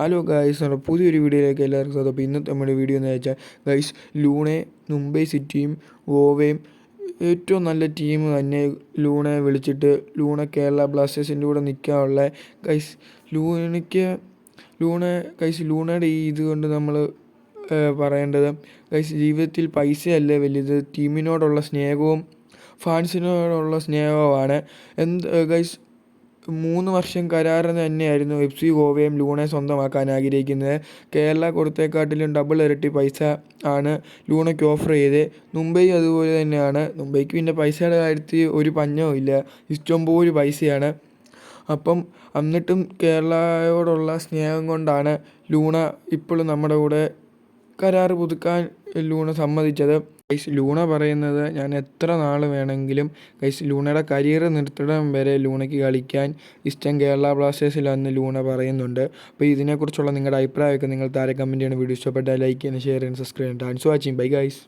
Hello guys നമ്മുടെ പുതിയൊരു വീഡിയോയിലേക്ക് എല്ലാവർക്കും സ്വാഗതം. അപ്പോൾ ഇന്നത്തെ നമ്മുടെ വീഡിയോ എന്ന് വെച്ചാൽ ഗൈസ് ലൂണെ മുംബൈ സിറ്റിയും ഗോവയും ഏറ്റവും നല്ല ടീം തന്നെ ലൂണെ വിളിച്ചിട്ട് ലൂണെ കേരള ബ്ലാസ്റ്റേഴ്സിന്റെ കൂടെ നിൽക്കാനുള്ള ഗൈസ് ലൂണയ്ക്ക് ലൂണ ഗൈസ് ലൂണയുടെ ഈ ഇത് കൊണ്ട് നമ്മൾ പറയേണ്ടത് ഗൈസ് ജീവിതത്തിൽ പൈസയല്ല വലുത്. ടീമിനോടുള്ള സ്നേഹവും ഫാൻസിനോടുള്ള സ്നേഹവുമാണ്. എന്ത് ഗൈസ് മൂന്ന് വർഷം കരാറിന് തന്നെയായിരുന്നു എഫ് സി ഗോവയും ലൂണെ സ്വന്തമാക്കാൻ ആഗ്രഹിക്കുന്നത്. കേരള കൊടുത്തേക്കാട്ടിലും ഡബിൾ ഇരട്ടി പൈസ ആണ് ലൂണയ്ക്ക് ഓഫർ ചെയ്ത് മുംബൈ അതുപോലെ തന്നെയാണ്. മുംബൈക്ക് പിന്നെ പൈസയുടെ കാര്യത്തിൽ ഒരു പഞ്ഞവും ഇല്ല. ഇഷ്ടം ഇഷ്ടംപോലെ പൈസയാണ്. അപ്പം എന്നിട്ടും കേരളയോടുള്ള സ്നേഹം കൊണ്ടാണ് ലൂണ ഇപ്പോഴും നമ്മുടെ കൂടെ കരാർ പുതുക്കാൻ ലൂണ സമ്മതിച്ചത്. ഗൈസ് ലൂണ പറയുന്നത് ഞാൻ എത്ര നാൾ വേണമെങ്കിലും ഗൈസ് ലൂണയുടെ കരിയർ നിർത്തിടം വരെ ലൂണയ്ക്ക് കളിക്കാൻ ഇഷ്ടം കേരള ബ്ലാസ്റ്റേഴ്സിലാണെന്ന് ലൂണ പറയുന്നുണ്ട്. അപ്പോൾ ഇതിനെക്കുറിച്ചുള്ള നിങ്ങളുടെ അഭിപ്രായമൊക്കെ നിങ്ങൾ താരെ ചെയ്യണം. വീഡിയോ ഇഷ്ടപ്പെട്ടാൽ ലൈക്ക് ചെയ്യുന്ന ഷെയർ ചെയ്യുന്ന സബ്സ്ക്രൈബ് ചെയ്യാൻ താങ്ക്സ് വാച്ചിങ് ബൈ ഗൈസ്